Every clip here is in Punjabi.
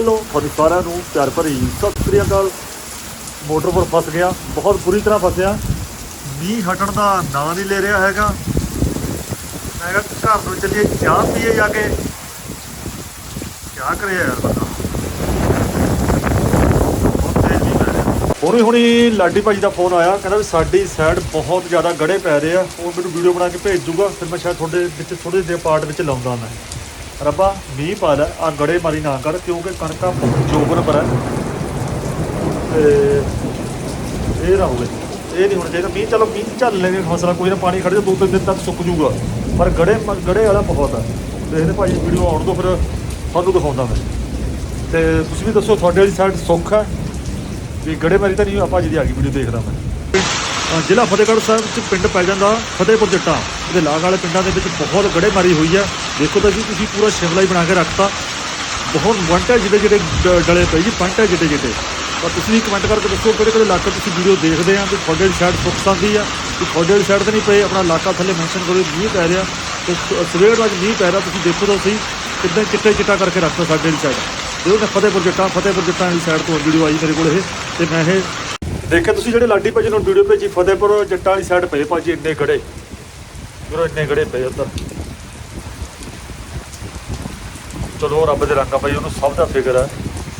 ਵੱਲੋਂ ਤੁਹਾਨੂੰ ਸਾਰਿਆਂ ਨੂੰ ਪਿਆਰ ਭਰੀ ਸਤਿ ਸ੍ਰੀ ਅਕਾਲ। ਮੋਟਰ ਪਰ ਫਸ ਗਿਆ, ਬਹੁਤ ਬੁਰੀ ਤਰ੍ਹਾਂ ਫਸਿਆ। ਮੀਂਹ ਹਟਣ ਦਾ ਨਾਂ ਨਹੀਂ ਲੈ ਰਿਹਾ ਹੈਗਾ। ਮੈਂ ਕਿਹਾ ਘਰ ਨੂੰ ਚੱਲੀਏ, ਚਾਹ ਪੀਏ ਜਾ ਕੇ। ਕਿਆ ਕਰੇ ਯਾਰ ਬੰਦਾ। ਬਹੁਤ ਤੇਜ਼ ਹੁਣੀ ਲਾਡੀ ਭਾਜੀ ਦਾ ਫੋਨ ਆਇਆ, ਕਹਿੰਦਾ ਵੀ ਸਾਡੀ ਸਾਈਡ ਬਹੁਤ ਜ਼ਿਆਦਾ ਗੜੇ ਪੈ ਰਹੇ ਆ। ਉਹ ਮੈਨੂੰ ਵੀਡੀਓ ਬਣਾ ਕੇ ਭੇਜ ਦੂਗਾ, ਫਿਰ ਮੈਂ ਸ਼ਾਇਦ ਤੁਹਾਡੇ ਵਿੱਚ ਥੋੜੇ ਜਿਹੇ ਪਾਰਟ ਵਿੱਚ ਲਾਉਂਦਾ ਮੈਂ। ਰੱਬਾ, ਮੀਂਹ ਪਾ ਲੈ ਆ ਗੜੇ ਮਾਰੀ ਨਾ ਕਰ, ਕਿਉਂਕਿ ਕਣਕਾਂ ਜੋਬਨ ਪਰ ਹੈ ਤੇ ਇਹ ਨਾ ਹੋਵੇ, ਇਹ ਨਹੀਂ ਹੋਣਾ ਚਾਹੀਦਾ। ਮੀਂਹ, ਚਲੋ ਮੀਂਹ ਚੱਲ ਲੈਣੇ ਫਸਲਾਂ, ਕੋਈ ਨਾ ਪਾਣੀ ਖੜ ਜਾ ਦੋ ਤਿੰਨ ਦਿਨ ਤੱਕ ਸੁੱਕ ਜੂਗਾ ਪਰ ਗੜੇ ਗੜੇ ਵਾਲਾ ਬਹੁਤ ਹੈ ਦੇਖਦੇ ਭਾਜੀ ਵੀਡੀਓ ਆਉਣ ਤੋਂ ਫਿਰ ਤੁਹਾਨੂੰ ਦਿਖਾਉਂਦਾ ਮੈਂ। ਤੇ ਤੁਸੀਂ ਵੀ ਦੱਸੋ, ਤੁਹਾਡੇ ਵਾਲੀ ਸਾਈਡ ਸੁੱਖ ਹੈ ਵੀ ਗੜੇ ਮਾਰੀ ਤਾਂ ਨਹੀਂ ਆਪਾਂ ਜਿਹਦੀ ਆ ਗਈ ਵੀਡੀਓ ਦੇਖਦਾ ਮੈਂ। ਅਹ ਜ਼ਿਲ੍ਹਾ ਫਤਿਹਗੜ੍ਹ ਸਾਹਿਬ ਚ ਪਿੰਡ ਪੈ ਜਾਂਦਾ, ਫਤਿਹਪੁਰ ਜੱਟਾਂ। ਇਹਦੇ ਲਾਗ ਵਾਲੇ ਪਿੰਡਾਂ ਦੇ ਵਿੱਚ ਬਹੁਤ ਗੜੇ ਮਾਰੀ ਹੋਈ ਹੈ ਦੇਖੋ ਤਾਂ ਜੀ, ਤੁਸੀਂ ਪੂਰਾ ਸ਼ਿਮਲਾ ਹੀ ਬਣਾ ਕੇ ਰੱਖਤਾ। ਬਹੁਤ ਵੰਟਾ ਜਿਹੜੇ ਜਿਹੜੇ ਡਲੇ ਪਏ ਜੀ ਪੰਟਾ ਜਿਹੜੇ ਜਿਹੜੇ। ਪਰ ਤੁਸੀਂ ਵੀ ਕਮੈਂਟ ਕਰਕੇ ਦੱਸੋ, ਕਿਹੜੇ ਕਿਹੜੇ ਇਲਾਕੇ ਤੁਸੀਂ ਵੀਡੀਓ ਦੇਖਦੇ ਆ ਤੇ ਤੁਹਾਡੇ ਵਾਲੀ ਸਾਈਡ ਸੁੱਖ ਸੰਦੀ ਆ। ਕਿ ਤੁਹਾਡੇ ਵਾਲੀ ਸਾਈਡ ਤੇ ਨਹੀਂ ਪਏ, ਆਪਣਾ ਇਲਾਕਾ ਥੱਲੇ ਮੈਂਸ਼ਨ ਕਰੋ, ਮੀਂਹ ਪੈ ਰਿਹਾ। ਤੇ ਸ- ਸਵੇਰ ਦਾ ਅੱਜ ਮੀਂਹ ਪੈ ਰਿਹਾ, ਤੁਸੀਂ ਦੇਖੋ ਤਾਂ ਸਹੀ, ਕਿੱਦਾਂ ਚਿੱਟੇ ਚਿੱਟਾ ਕਰਕੇ ਰੱਖਤਾ ਸਾਡੇ ਵਾਲੀ ਸਾਈਡ ਦੇਖੋ ਤਾਂ ਫਤਿਹਪੁਰ ਜੱਟਾਂ ਫਤਿਹਪੁਰ ਜੱਟਾਂ ਵਾਲੀ ਸਾਈਡ ਤੋਂ ਵੀਡੀਓ ਆਈ ਮੇਰੇ ਕੋਲ ਇਹ। ਤੇ ਮੈਂ ਇਹ ਦੇਖਿਆ ਤੁਸੀਂ ਜਿਹੜੇ ਲਾਡੀ ਭਾਜੀ ਨੂੰ ਵੀਡੀਓ ਭੇਜੀ, ਫਤਿਹਪੁਰ ਜੱਟਾਂ ਵਾਲੀ ਸਾਈਡ ਪਏ ਭਾਜੀ, ਇੰਨੇ ਗੜੇ। ਵੀਰੋ, ਇੰਨੇ ਗੜੇ ਪਏ ਉੱਧਰ। ਚਲੋ ਰੱਬ ਦੇ ਰੰਗਾ ਭਾਈ, ਉਹਨੂੰ ਸਭ ਦਾ ਫਿਕਰ ਹੈ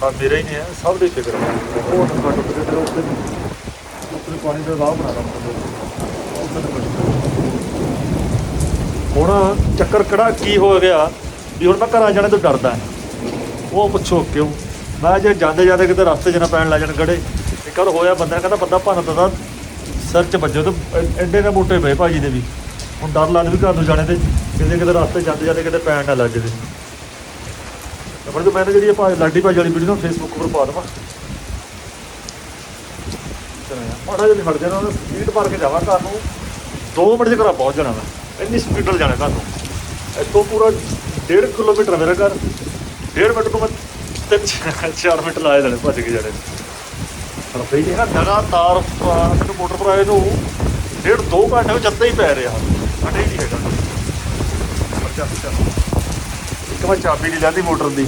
ਪਰ ਮੇਰਾ ਹੀ ਨਹੀਂ ਹੈ, ਸਭ ਦੀ ਫਿਕਰ ਹੈ ਉਹ ਨੰਗਾ ਟੁੱਟ ਕੇ ਤੇਰੇ ਉੱਤੇ ਉੱਤੇ ਪਾਣੀ ਦਾ ਰਾਹ ਬਣਾ ਹੁਣ ਚੱਕਰ ਕਿਹੜਾ, ਕੀ ਹੋ ਗਿਆ? ਵੀ ਹੁਣ ਮੈਂ ਘਰਾਂ ਜਾਣੇ ਤੋਂ ਡਰਦਾ। ਉਹ ਪੁੱਛੋ ਕਿਉਂ? ਮੈਂ ਜੇ ਜਾਂਦੇ ਜਾਂਦੇ ਕਿਤੇ ਰਸਤੇ 'ਚ ਨਾ ਪੈਣ ਲੱਗ ਜਾਣ ਗੜੇ, ਇੱਕ ਵਾਰ ਹੋਇਆ ਬੰਦਾ, ਕਹਿੰਦਾ ਬੰਦਾ ਭੰਨ ਦਾ ਸਿਰ 'ਚ ਵੱਜੋ ਤੇ ਐ- ਐਡੇ ਨੇ ਮੋਟੇ ਪਏ ਭਾਜੀ ਦੇ ਵੀ। ਹੁਣ ਡਰ ਲੱਗਦਾ ਵੀ ਘਰ ਨੂੰ ਜਾਣੇ ਤੇ ਕਿਤੇ ਕਿਤੇ ਰਸਤੇ ਜਾਂਦੇ ਜਾਂਦੇ ਕਿਤੇ ਪੈਣ ਨਾ ਲੱਗ ਜੇ ਪਰ ਜੋ ਮੈंने ਜਿਹੜੀ ਆਪਾਂ ਲਾਡੀ ਭਾਜੀ ਵਾਲੀ ਵੀਡੀਓ ਨਾ ਫੇਸਬੁੱਕ ਉੱਪਰ ਪਾ ਦਵਾਂ। ਮਾੜਾ ਜਿਹਾ ਹਟ ਜਾਣਾ ਉਹਨੇ ਸਪੀਡ ਮਾਰ ਕੇ ਜਾਵਾਂ ਘਰ ਨੂੰ। 2 ਮਿੰਟ ਚ ਘਰ ਪਹੁੰਚ ਜਾਣਾ ਮੈਂ। ਇੰਨੀ ਸਪੀਡ ਨਾਲ ਜਾਣਾ ਘਰ ਨੂੰ। ਇੱਥੋਂ ਪੂਰਾ 1.5 ਕਿਲੋਮੀਟਰ ਮੇਰਾ ਘਰ। 1.5 ਮਿੰਟ ਤੋਂ ਮੈਂ 3-4 ਮਿੰਟ ਲਾਏ ਦੇਣੇ ਭੱਜ ਕੇ ਜਾਣੇ। ਪਰ ਫੇਰ ਇਹ ਨਾ ਲਗਾਤਾਰ ਮੈਨੂੰ ਮੋਟਰ ਪਰ ਆਏ ਨੂੰ ਡੇਢ ਦੋ ਘੰਟੇ ਵਿੱਚ ਜੱਤੇ ਹੀ ਪੈ ਰਿਹਾ ਹਟੇ ਹੀ ਨਹੀਂ ਹੈਗਾ। ਪਰ ਚੱਲ ਚੱਲ। ਇੱਕ ਵਾਰ ਚਾਬੀ ਨਹੀਂ ਲੈਂਦੀ ਮੋਟਰ ਦੀ।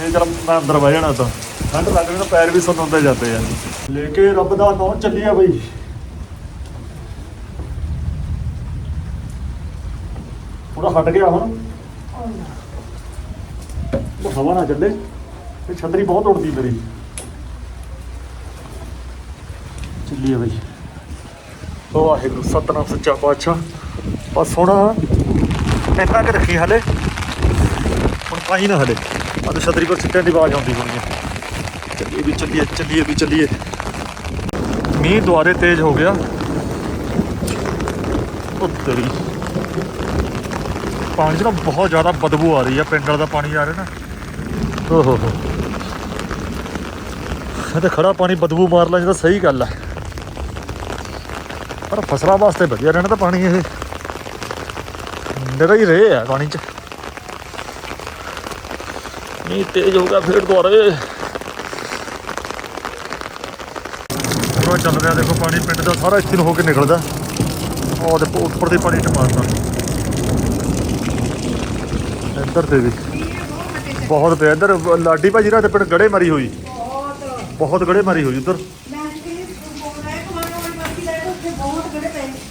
ਨਹੀਂ ਚਲ ਮੈਂ ਅੰਦਰ ਬਹਿ ਜਾਣਾ ਤਾਂ। ਠੰਡ ਲੱਗ ਰਹੀ ਤਾਂ ਪੈਰ ਵੀ ਸੁੰਨ ਜਾਂਦੇ ਆ। ਲੈ ਕੇ ਰੱਬ ਦਾ ਨਾਮ ਚੱਲਿਆ ਬਈ। ਥੋੜਾ ਹਟ ਗਿਆ ਹੁਣ। ਉਹ ਹਵਾ ਨਾ ਚੱਲੇ। ਇਹ ਛਤਰੀ ਬਹੁਤ ਉੜਦੀ ਮੇਰੀ ਚੱਲੀਏ ਬਈ। ਉਹ ਵਾਹਿਗੁਰੂ, ਸਤਨਾਮ ਸੱਚਾ ਪਾਤਸ਼ਾਹ। ਬਸ ਹੁਣ ਇੰਨਾ ਕਿ ਰੱਖੀ ਹਲੇ। ਤਾਂ ਹੀ ਨਾ ਹਲੇ ਆ ਤਾਂ ਛਤਰੀ ਪਰ ਸਿੱਟਣ ਦੀ ਆਵਾਜ਼ ਆਉਂਦੀ ਹੋਣੀ ਹੈ ਚੱਲੀਏ ਵੀ, ਚੱਲੀਏ ਚੱਲੀਏ ਵੀ, ਚੱਲੀਏ। ਮੀਂਹ ਦੁਆਰੇ ਤੇਜ਼ ਹੋ ਗਿਆ। ਉਹ ਪਾਣੀ 'ਚ ਨਾ ਬਹੁਤ ਜ਼ਿਆਦਾ ਬਦਬੂ ਆ ਰਹੀ ਆ, ਪਿੰਡ ਵਾਲਾ ਦਾ ਪਾਣੀ ਆ ਰਿਹਾ ਨਾ। ਓ ਹੋ ਇਹ ਤਾਂ ਖੜਾ ਪਾਣੀ ਬਦਬੂ ਮਾਰ ਲਾ ਜਿਹਦਾ ਸਹੀ ਗੱਲ ਹੈ ਪਰ ਫਸਲਾਂ ਵਾਸਤੇ ਵਧੀਆ ਰਹਿਣਾ ਤਾਂ ਪਾਣੀ ਇਹ। ਨਿਰਾ ਹੀ ਰਹੇ ਆ ਪਾਣੀ 'ਚ। ਮੀਂਹ ਤੇਜ਼ ਹੋ ਗਿਆ, ਫੇਰ ਦੁਬਾਰੇ। ਪੂਰਾ ਚੱਲ ਰਿਹਾ, ਦੇਖੋ ਪਾਣੀ ਪਿੰਡ ਦਾ ਸਾਰਾ ਇੱਥੇ ਨੂੰ ਹੋ ਕੇ ਨਿਕਲਦਾ। ਉਹ ਦੇਖੋ ਉੱਪਰ ਦੇ ਪਾਣੀ ਚ ਮਾਰਦਾ ਇੱਧਰ ਤੇ ਵੀ। ਬਹੁਤ ਪਿਆ ਇੱਧਰ, ਲਾਡੀ ਭਾਜੀ ਰਾਤ ਪਿੰਡ ਗੜੇ ਮਾਰੀ ਹੋਈ। ਬਹੁਤ ਗੜੇ ਮਾਰੀ ਹੋਈ ਉੱਧਰ।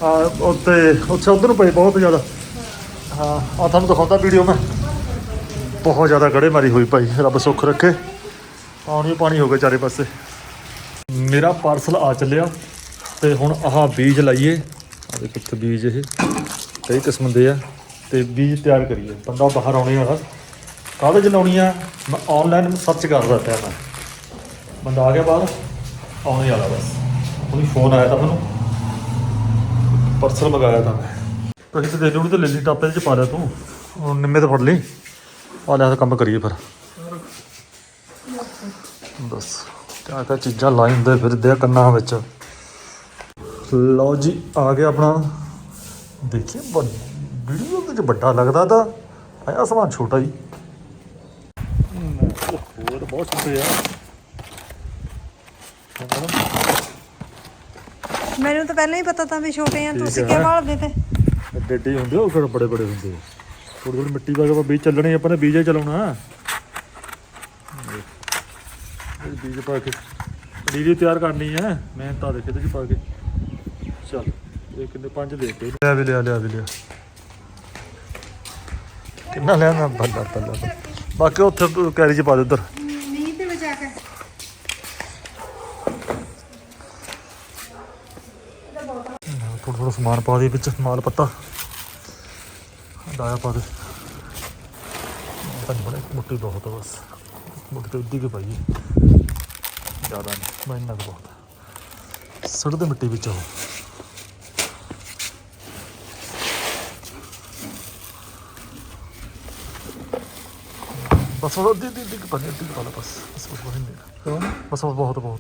ਆ ਉੱਤੇ ਉੱਥੇ ਉਧਰ ਨੂੰ ਪਏ ਬਹੁਤ ਜ਼ਿਆਦਾ। ਹਾਂ ਆ ਤੁਹਾਨੂੰ ਦਿਖਾਉਂਦਾ ਵੀਡੀਓ ਮੈਂ। ਬਹੁਤ ਜ਼ਿਆਦਾ ਗੜੇ ਮਾਰੀ ਹੋਈ ਭਾਈ, ਰੱਬ ਸੁੱਖ ਰੱਖੇ। ਪਾਣੀ ਪਾਣੀ ਹੋ ਗਿਆ ਚਾਰੇ ਪਾਸੇ। ਮੇਰਾ ਪਾਰਸਲ ਆ ਚੱਲਿਆ ਤੇ ਹੁਣ ਆਹ ਬੀਜ ਲਾਈਏ। ਆ ਦੇਖੋ ਇੱਥੇ ਬੀਜ ਇਹ, ਕਈ ਕਿਸਮ ਦੇ ਆ ਤੇ ਬੀਜ ਤਿਆਰ ਕਰੀਏ। ਬੰਦਾ ਬਾਹਰ ਆਉਣੇ ਵਾਲਾ। ਕਾਹਦੇ ਚ ਲਾਉਣੀ ਆ, ਮੈਂ ਆਨਲਾਈਨ ਸਰਚ ਕਰਦਾ ਪਿਆ ਮੈਂ। ਬੰਦਾ ਆ ਗਿਆ ਬਾਹਰ, ਆਉਣੇ ਵਾਲਾ ਬਸ। ਉਹਦੀ ਫੋਨ ਆਇਆ ਤਾਂ ਮੈਨੂੰ। ਪਰਸਲ ਮੰਗਾਇਆ ਤਾਂ ਮੈਂ। ਤੁਸੀਂ ਤੇ ਦੇ ਲੂ ਤੇ ਲੈ ਲਈ, ਟਾਪੇ ਚ ਪਾ ਲਿਆ ਤੂੰ। ਨਿੰਮੇ ਤੇ ਫੜ ਲਈ। ਆ ਲੈ ਤਾਂ ਕੰਮ ਕਰੀਏ ਫਿਰ। ਬਸ ਕਿਆ ਕਿਆ ਚੀਜ਼ਾਂ ਲਾਈ ਹੁੰਦੇ ਫਿਰਦੇ ਆ ਕੰਨਾਂ ਵਿੱਚ। ਲਓ ਜੀ ਆ ਗਿਆ ਆਪਣਾ। ਦੇਖੀਏ ਵੀਡੀਓ ਵਿੱਚ ਵੱਡਾ ਲੱਗਦਾ ਤਾਂ ਆਇਆ ਸਮਾਨ ਛੋਟਾ ਹੀ। ਉਹ ਤਾਂ ਬਹੁਤ ਛੋਟੇ ਆ। ਮੈਨੂੰ ਤਾਂ ਪਹਿਲਾਂ ਹੀ ਪਤਾ ਤਾਂ ਵੀ ਛੋਟੇ ਆ ਤੁਸੀਂ ਹੈ। ਕਿਹ ਭਾਲਦੇ ਤੇ। ਹੀ ਹੁੰਦੇ ਉਹ ਫਿਰ ਬੜੇ ਬੜੇ ਹੁੰਦੇ ਆ। ਥੋੜੀ ਥੋੜੀ ਮਿੱਟੀ ਪਾ ਕੇ ਆਪਾਂ ਬੀਜ ਚੱਲਣੇ ਆਪਾਂ ਨੇ ਬੀਜ ਚਲਾਉਣਾ। ਇਹ ਬੀਜ ਪਾ ਕੇ ਪਨੀਰੀ ਤਿਆਰ ਕਰਨੀ ਹੈ ਮੈਂ ਤਾਂ ਦੇਖੇ ਤੇ ਪਾ ਕੇ। ਚੱਲ ਇਹ ਕਿੰਨੇ ਪੰਜ ਦੇ ਕੇ ਲਿਆ ਵੀ ਲਿਆ ਲਿਆ ਵੀ ਲਿਆ। ਕਿੰਨਾ ਲਿਆ ਨਾ ਬੱਲਾ ਬੱਲਾ। ਬਾਕੀ ਉੱਥੇ ਕੈਰੀ ਚ ਪਾ ਦੇ ਉਧਰ। ਤੇ ਕੇ। ਥੋੜਾ ਥੋੜਾ ਸਮਾਨ ਪਾ ਦੇ ਵਿੱਚ ਮਾਲ ਪੱਤਾ। ਡਾਇਆ ਪਾ ਦੇ। ਤਾਂ ਬੜਾ ਮੁੱਠੀ ਬਹੁਤ ਆ ਬਸ। ਮੁੱਠੀ ਤੇ ਉੱਦੀ ਕੇ ਪਾਈਏ ਜ਼ਿਆਦਾ ਨਹੀਂ ਮੈਂ ਇੰਨਾ ਕੁ ਬਹੁਤ। ਸੁੱਟ ਦੇ ਮਿੱਟੀ ਵਿੱਚ ਉਹ ਬਸ ਉਹ ਦੀ ਦੀ ਦੀ ਪਾਣੀ ਦੀ ਪਾ ਲੈ ਬਸ। ਬਸ ਬਸ ਬਹੁਤ ਨਹੀਂ ਬਸ ਉਹ ਬਹੁਤ ਬਹੁਤ।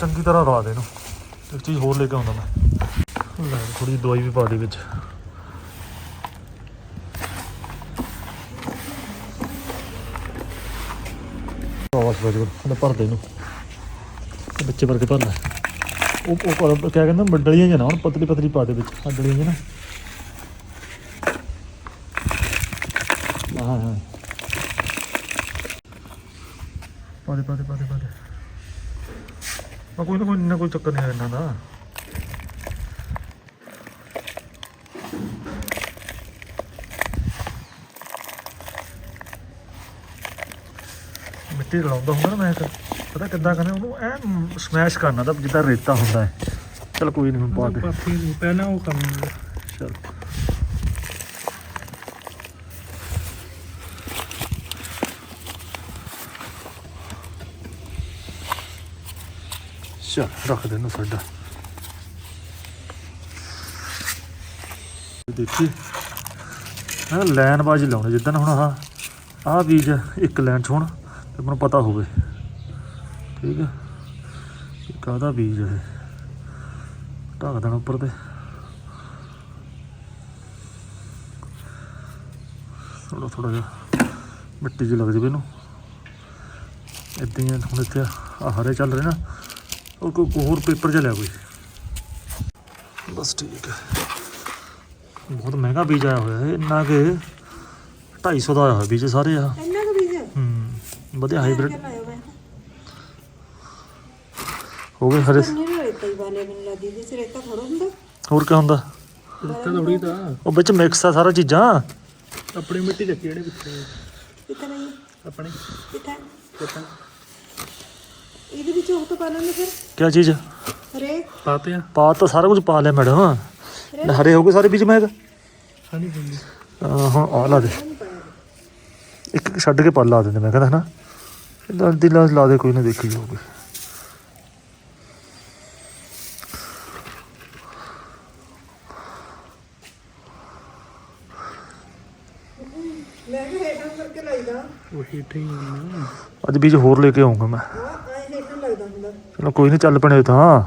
ਚੰਗੀ ਤਰ੍ਹਾਂ ਰਾ ਦੇ ਇਹਨੂੰ। ਇੱਕ ਚੀਜ਼ ਹੋਰ ਲੈ ਕੇ ਆਉਂਦਾ ਮੈਂ। ਲੈ ਥੋੜੀ ਦਵਾਈ ਵੀ ਪਾ ਦੇ ਵਿੱਚ। ਆਵਾਜ਼ ਬਜ ਬਜ ਭਰ ਦੇ ਇਹਨੂੰ। ਬੱਚੇ ਵਰਗੇ ਭਰ ਉਹ ਉਹ ਉਹ ਕਿਆ ਕਹਿੰਦਾ? ਡਲੀਆਂ ਜਿਹਾ ਹੁਣ ਪਤਲੀ ਪਤਲੀ ਪਾ ਦੇ ਵਿੱਚ। ਆ ਡਲੀਆਂ ਹਾਂ ਹਾਂ ਪਾ ਦੇ ਪਾ ਦੇ ਪਾ ਦੇ ਪਾ ਦੇ। ਕੋਈ ਨਾ ਕੋਈ ਨਾ, ਕੋਈ ਚੱਕਰ ਨਹੀਂ ਹੈ ਇਹਨਾਂ ਦਾ। ਮਿੱਟੀ ਰਲਾਉਂਦਾ ਹੁੰਦਾ ਨਾ ਮੈਂ ਤਾਂ ਪਤਾ ਕਿੱਦਾਂ ਕਰਨਾ ਉਹਨੂੰ? ਐ ਸਮੈਸ਼ ਕਰਨਾ ਤਾਂ ਜਿੱਦਾਂ ਰੇਤਾ ਹੁੰਦਾ ਹੈ। ਚਲ ਕੋਈ ਨਹੀਂ ਹੁਣ ਪਾ ਦੇ। ਪਾਥੀ ਪਹਿਲਾਂ ਉਹ ਕੰਮ ਚਲ। ਚਲ ਰੱਖ ਦੇ ਇਹਨੂੰ ਸਾਡਾ ਦੇਖੀ। ਹਾਂ ਲਾਈਨ ਬਾਜੀ ਲਾਉਣੀ ਜਿੱਦਾਂ ਹੁਣ ਆਹ ਆਹ ਬੀਜ ਇੱਕ ਲਾਈਨ 'ਚ ਹੋਣ। ਤੇ ਮੈਨੂੰ ਪਤਾ ਹੋਵੇ। ਠੀਕ ਹੈ? ਕਾਹਦਾ ਬੀਜ ਹੈ? ਢੱਕ ਦੇਣਾ ਉੱਪਰ ਤੇ। ਥੋੜਾ ਥੋੜਾ ਜਿਹਾ ਮਿੱਟੀ ਜਿਹੀ ਲੱਗ ਜਾਵੇ ਇਹਨੂੰ। ਏਦਾਂ ਹੀ ਹੁਣ ਇੱਥੇ ਆ ਹਰੇ ਚੱਲ ਰਹੇ ਨਾ। ਉਹ ਕੋਈ ਹੋਰ ਪੇਪਰ ਜਿਹਾ ਲਿਆ ਕੋਈ। ਬਸ ਠੀਕ ਹੈ। ਬਹੁਤ ਮਹਿੰਗਾ ਬੀਜ ਆਇਆ ਹੋਇਆ ਹੈ। ਇੰਨਾ ਕਿ 250 ਦਾ ਆਇਆ ਹੋਇਆ ਬੀਜ ਸਾਰੇ ਆ ਵਧੀਆ ਹਾਈਬ੍ਰਿਡ ਹੋ ਗਏ ਹਰੇ ਕੰਨੇ ਨੂੰ ਰੇਤਾ ਹੀ ਵਾਲੇ ਮੈਨੂੰ ਲੱਗਦੀ ਜਿਸ ਰੇਤਾ ਥੋੜਾ ਹੁੰਦਾ। ਹੋਰ ਕੀ ਹੁੰਦਾ? ਤਾਂ ਥੋੜੀ ਤਾਂ। ਉਹ ਵਿੱਚ ਮਿਕਸ ਆ ਸਾਰਾ ਚੀਜ਼ਾਂ। ਆਪਣੀ ਮਿੱਟੀ ਦੇ ਕਿਹੜੇ ਪਿੱਛੇ। ਕਿੱਥੇ ਨਹੀਂ ਆਪਣੇ। ਕਿੱਥੇ? ਕਿਤਾ ਇਹਦੇ ਵਿੱਚ ਉਹ ਤਾਂ ਪਾ ਲੈਣੇ ਫਿਰ। ਕੀ ਚੀਜ਼? ਰੇ ਪਾਤੇ ਆ। ਪਾ ਤਾਂ ਸਾਰਾ ਕੁਝ ਪਾ ਲਿਆ ਮੈਡਮ। ਹਰੇ ਹੋ ਗਏ ਸਾਰੇ ਬੀਜ ਮੈਂ ਬੰਦੀ ਹੁਣ ਆ ਲਾ ਦੇ। ਇੱਕ ਇੱਕ ਛੱਡ ਕੇ ਪਾ ਲਾ ਦਿੰਦੇ ਮੈਂ ਕਹਿੰਦਾ ਹਨਾ। ਇਦਾਂ ਦਿਲਾਂ ਲਾ ਦੇ ਕੋਈ ਨਾ ਦੇਖੀ ਜਾਊਗੀ। ਮੈਂ ਵੀ ਹੇਠਾਂ ਕਰਕੇ ਲਾਈਦਾ ਉਹ ਹੀਟ ਹੀ ਹੋਣਾ। ਅੱਜ ਬੀਜ ਹੋਰ ਲੈ ਕੇ ਆਉਂਗਾ ਮੈਂ। ਚਲੋ ਕੋਈ ਨਹੀਂ ਚੱਲ ਪਣੇ ਤਾਂ।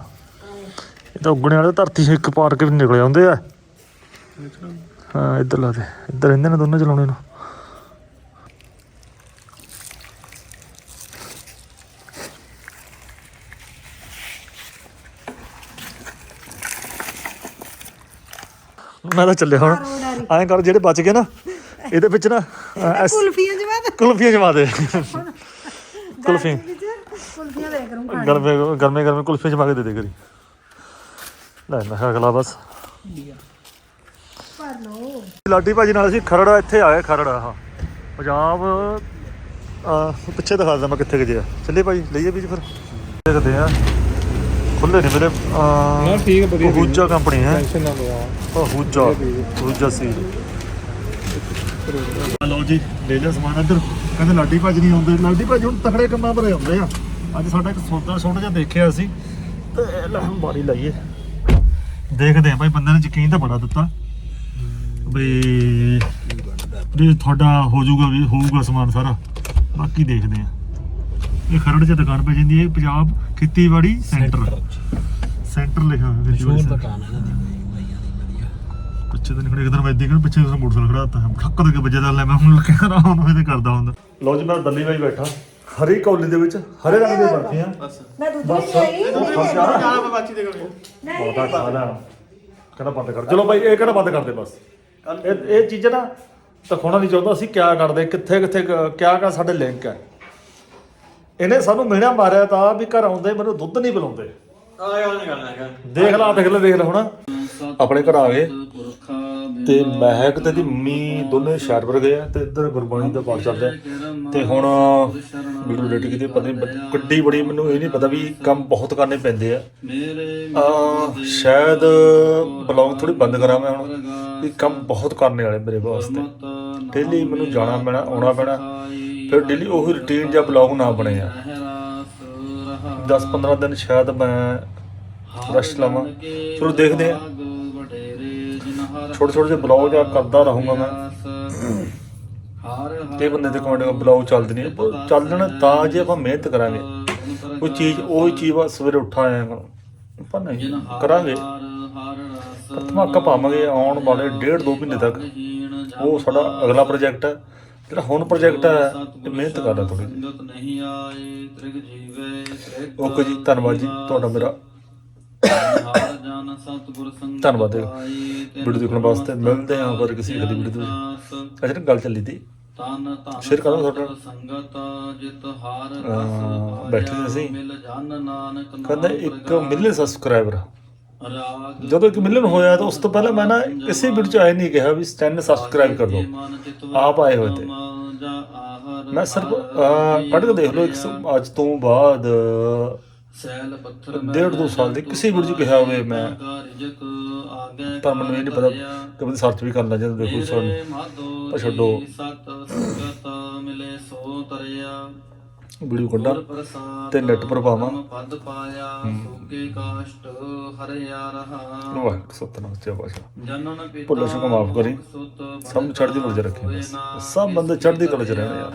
ਇਹ ਤਾਂ ਉੱਗਣੇ ਵਾਲੇ ਧਰਤੀ ਇੱਕ ਪਾਰ ਕੇ ਵੀ ਨਿਕਲ ਆਉਂਦੇ ਆ। ਹਾਂ ਇੱਧਰ ਲਾ ਦੇ। ਇੱਧਰ ਰਹਿੰਦੇ ਨੇ ਦੋਨੇ ਚਲਾਉਣੇ ਨੂੰ। ਮੈਂ ਤਾਂ ਚੱਲਿਆ ਹੁਣ। ਐਂ ਕਰ ਜਿਹੜੇ ਬਚ ਗਏ ਨਾ ਇਹਦੇ ਵਿੱਚ ਨਾ ਕੁਲਫੀਆਂ ਜਵਾ ਦੇ। ਕੁਲਫੀਆਂ ਜਮਾ ਦੇ। ਕੁਲਫੀ ਕੁਲਫੀਆਂ ਦੇ ਕਰੂੰ ਗਰਮੇ ਗਰਮੇ ਗਰਮੇ ਕੁਲਫੀ ਜਮਾ ਕੇ ਦੇ ਦੇ ਕਰੀ। ਲੈ ਮੈਂ ਕਿਹਾ ਅਗਲਾ ਬਸ। ਭਰ ਲਓ। ਲਾਡੀ ਭਾਜੀ ਨਾਲ ਅਸੀਂ ਖਰੜਾ ਇੱਥੇ ਆਏ ਖਰੜਾ ਆਹ ਪੰਜਾਬ ਪਿੱਛੇ ਦਿਖਾ ਦਿੰਦਾ ਮੈਂ ਕਿੱਥੇ ਗਏ ਆ। ਚੱਲੇ ਭਾਜੀ ਲਈਏ ਬੀਜ ਫਿਰ। ਦੇਖਦੇ ਆ? ਖੁੱਲੇ ਨਹੀਂ ਮੇਰੇ ਨਾ ਠੀਕ ਹੈ ਵਧੀਆ ਹੂਜਾ ਕੰਪਨੀ ਹੈ। ਟੈਨਸ਼ਨ ਨਾ ਲਓ। ਉਹ ਹੂਜਾ ਹੂਜਾ ਸੀ ਲਓ ਜੀ ਲੈ ਲਿਆ ਸਮਾਨ ਇੱਧਰ। ਕਹਿੰਦੇ ਲਾਡੀ ਭਾਜੀ ਨਹੀਂ ਆਉਂਦੇ। ਲਾਡੀ ਭਾਜੀ ਹੁਣ ਤਕੜੇ ਕੰਮਾਂ ਭਰੇ ਆਉਂਦੇ ਆ। ਅੱਜ ਸਾਡਾ ਇੱਕ ਸੌਦਾ ਛੋਟਾ ਜਿਹਾ ਦੇਖਿਆ ਅਸੀਂ ਤੇ ਲੈ ਹੁਣ ਬਾਰੀ ਲਾਈਏ। ਦੇਖਦੇ ਆ ਭਾਈ ਬੰਦੇ ਨੇ ਯਕੀਨ ਤਾਂ ਬੜਾ ਦਿੱਤਾ। ਵੀ ਵੀ ਤੁਹਾਡਾ ਹੋ ਜਾਊਗਾ ਵੀ ਹੋਊਗਾ ਸਮਾਨ ਸਾਰਾ। ਬਾਕੀ ਦੇਖਦੇ ਆ। ਇਹ ਖਰੜ 'ਚ ਦੁਕਾਨ ਪੈ ਜਾਂਦੀ ਹੈ ਪੰਜਾਬ ਖੇਤੀਬਾੜੀ ਸੈਂਟਰ। ਸੈਂਟਰ ਲਿਖਿਆ ਹੋਇਆ center। ਦੁਕਾਨ ਹੈ ਨਾ ਪਿੱਛੇ ਤਾਂ ਨਿਕਲੇ ਇੱਕ ਦਿਨ ਮੈਂ ਇੱਦਾਂ ਹੀ ਕਰ ਪਿੱਛੇ ਉਸ ਮੋਟਰਸਾਈਕਲ ਖੜਾ ਦਿੱਤਾ। ਠੱਕ ਦੇ ਕੇ ਵੱਜੇ ਦਾ ਲੈ ਮੈਂ ਹੁਣ ਲੱਗਿਆ ਨਾ ਹੁਣ ਇਹਦੇ ਕਰਦਾ ਹੁੰਦਾ। ਲਓ ਜੀ ਮੈਂ ਦੱਲੀ ਬਾਈ ਬੈਠਾ। ਹਰੀ ਕੌਲੀ ਦੇ ਵਿੱਚ ਹਰੇ ਰੰਗ ਦੇ ਬਰਫੀਆਂ ਮੈਂ ਦੁੱਧ ਬਸ। ਨਹੀਂ ਲਈ ਬਹੁਤ ਬਾਕੀ ਦੇ ਕਰੀਏ ਆ ਖਾਣਾ ਕਹਿੰਦਾ ਬੰਦ ਕਰ ਚਲੋ ਬਾਈ ਇਹ ਕਹਿੰਦਾ ਬੰਦ ਕਰ ਦੇ ਬਸ ਇਹ ਇਹ ਚੀਜ਼ਾਂ ਨਾ ਦਿਖਾਉਣਾ ਨਹੀਂ ਚਾਹੁੰਦਾ। ਅਸੀਂ ਕਿਆ ਕਰਦੇ ਕਿੱਥੇ ਕਿੱਥੇ ਕਿਆ ਕਿਆ ਸਾਡੇ ਲਿੰਕ ਹੈ। ਇਹਨੇ ਸਾਨੂੰ ਮਿਹਣਾ ਮਾਰਿਆ ਤਾਂ ਵੀ ਘਰ ਆਉਂਦੇ ਮੈਨੂੰ ਦੁੱਧ ਨਹੀਂ ਪਿਲਾਉਂਦੇ। ਆਹ ਗੱਲ ਨਹੀਂ ਕਰਨਾ ਹੈਗਾ। ਦੇਖ ਲਾ ਦੇਖ ਲੈ ਦੇਖ ਲੈ ਹੁਣ। ਆਪਣੇ ਘਰ ਆ ਗਏ। ਤੇ ਮਹਿਕ ਤੇ ਦੀ ਮੰਮੀ ਦੋਨੇ ਸ਼ਹਿਰ ਗਏ ਆ ਤੇ ਇੱਧਰ ਗੁਰਬਾਣੀ ਦਾ ਪਾਠ ਚੱਲ ਰਿਹਾ ਤੇ ਹੁਣ ਵੀਡੀਓ ਰੈਡੀ ਕੀਤੀ ਪਤਾ ਨਹੀਂ ਗੱਡੀ ਬੜੀ ਮੈਨੂੰ ਇਹ ਨਹੀਂ ਪਤਾ ਵੀ ਕੰਮ ਬਹੁਤ ਕਰਨੇ ਪੈਂਦੇ ਆ। ਆ ਸ਼ਾਇਦ ਬਲੌਗ ਥੋੜੀ ਬੰਦ ਕਰਾਂ ਮੈਂ ਹੁਣ ਇਹ ਕੰਮ ਬਹੁਤ ਕਰਨੇ ਵਾਲੇ ਮੇਰੇ ਵਾਸਤੇ। ਡੇਲੀ ਮੈਨੂੰ ਜਾਣਾ ਪੈਣਾ ਆਉਣਾ ਪੈਣਾ। ਫਿਰ ਡੇਲੀ ਉਹੀ ਰੁਟੀਨ ਜਾਂ ਬਲੌਗ ਨਾ ਬਣੇ ਆ। 10-15 ਦਿਨ ਸ਼ਾਇਦ ਮੈਂ ਰੈਸਟ ਲਵਾਂ। ਚਲੋ ਦੇਖਦੇ ਹਾਂ ਛੋਟੇ ਛੋਟੇ ਜਿਹੇ ਬਲੌਗ ਜਾਂ ਕਰਦਾ ਰਹੂੰਗਾ ਮੈਂ। ਤੇ ਬੰਦੇ ਦੇ ਕਮੈਂਟ ਬਲੌਗ ਚੱਲਦੇ ਨਹੀਂ ਪਰ ਚੱਲਣ ਤਾਂ ਜੇ ਆਪਾਂ ਮਿਹਨਤ ਕਰਾਂਗੇ। ਕੋਈ ਚੀਜ਼, ਉਹੀ ਚੀਜ਼ ਬਸ ਸਵੇਰੇ ਉੱਠਾ ਆਇਆ ਕਰੋ। ਆਪਾਂ ਨਹੀਂ, ਕਰਾਂਗੇ। ਧਮਾਕਾ ਪਾਵਾਂਗੇ ਆਉਣ ਵਾਲੇ ਡੇਢ ਦੋ ਮਹੀਨੇ ਤੱਕ। ਉਹ ਸਾਡਾ ਅਗਲਾ ਪ੍ਰੋਜੈਕਟ ਹੈ ਜਿਹੜਾ ਹੁਣ ਪ੍ਰੋਜੈਕਟ ਹੈ ਇਹ ਮਿਹਨਤ ਕਰਦਾ ਥੋੜੀ ਨਹੀਂ ਆਏ ਤ੍ਰਿਗ ਜੀਵੇ ਤ੍ਰਿਗ ਓਕੇ ਜੀ ਧੰਨਵਾਦ ਜੀ ਤੁਹਾਡਾ ਮੇਰਾ ਹਾਰ ਧੰਨਵਾਦ ਵੀਡੀਓ ਦੇਖਣ ਵਾਸਤੇ ਮਿਲਦੇ ਹਾਂ ਪਰ ਕਿਸੇ ਅਗਲੀ ਵੀਡੀਓ ਵਿੱਚ ਅੱਛਾ ਗੱਲ ਚੱਲੀ ਤੀ। ਤਨ ਸ਼ੇਅਰ ਕਰੋ ਤੁਹਾਡਾ। ਸੰਗਤ ਜਿਤ ਹਾਰ ਅਹ ਬੈਠੇ ਸੀ ਮਿਲ ਜਨ ਨਾਨਕ ਕਹਿੰਦਾ ਇੱਕ ਮਿਲੀਅਨ ਸਬਸਕ੍ਰਾਈਬਰ ਜਦੋਂ ਇੱਕ ਮਿਲੀਅਨ ਹੋਇਆ ਤਾਂ ਉਸ ਤੋਂ ਪਹਿਲਾਂ ਮੈਂ ਨਾ ਕਿਸੇ ਵੀਡੀਓ ਚ ਆਏ ਨਹੀਂ ਕਿਹਾ ਵੀ 10 ਸਬਸਕ੍ਰਾਈਬ ਕਰ ਚਿਤ ਆਪ ਆਏ ਹੋਏ ਤੇ। ਮੈਂ ਸਿਰਫ ਕੱਢ ਕੇ ਦੇਖ ਲਓ ਇੱਕ ਅੱਜ ਤੋਂ ਬਾਅਦ ਸੈਲ ਪੱਥਰ ਡੇਢ ਦੋ ਸਾਲ ਦੇ ਕਿਸੇ ਵੀਡੀਓ ਚ ਕਿਹਾ ਹੋਵੇ ਮੈਂ। ਪਰ ਮੈਨੂੰ ਇਹ ਨਹੀਂ ਪਤਾ ਕਦੇ ਸਰਚ ਵੀ ਕਰਨਾ ਜਦੋਂ ਦੇਖੋ ਸਾਨੂੰ ਪਰ ਛੱਡੋ। ਸਤ ਸੰਗਤ ਮਿਲੇ ਸੋ ਤਰਿਆ। ਵੀਡੀਓ ਕੱਢਾਂ ਤੇ ਨੈਟ ਪਰ ਪਾਵਾਂ। ਪਦ ਪਾਇਆ ਸੁਕੇ ਕਾਸ਼ਟ ਹਰਿਆ ਰਹਾ ਵਾਹਿਗੁਰੂ ਸਤਨਾਮ ਸੱਚਾ ਪਾਤਸ਼ਾਹ। ਜਨਨ ਪਿਤਾ ਭੁੱਲ ਚੁੱਕ ਮਾਫ ਕਰੀ। ਸਭ ਨੂੰ ਚੜ੍ਹਦੀ ਕਲਾ ਚ ਰੱਖੀ ਬਸ। ਸਭ ਬੰਦੇ ਚੜ੍ਹਦੀ ਕਲਾ ਚ ਰਹਿਣ ਯਾਰ।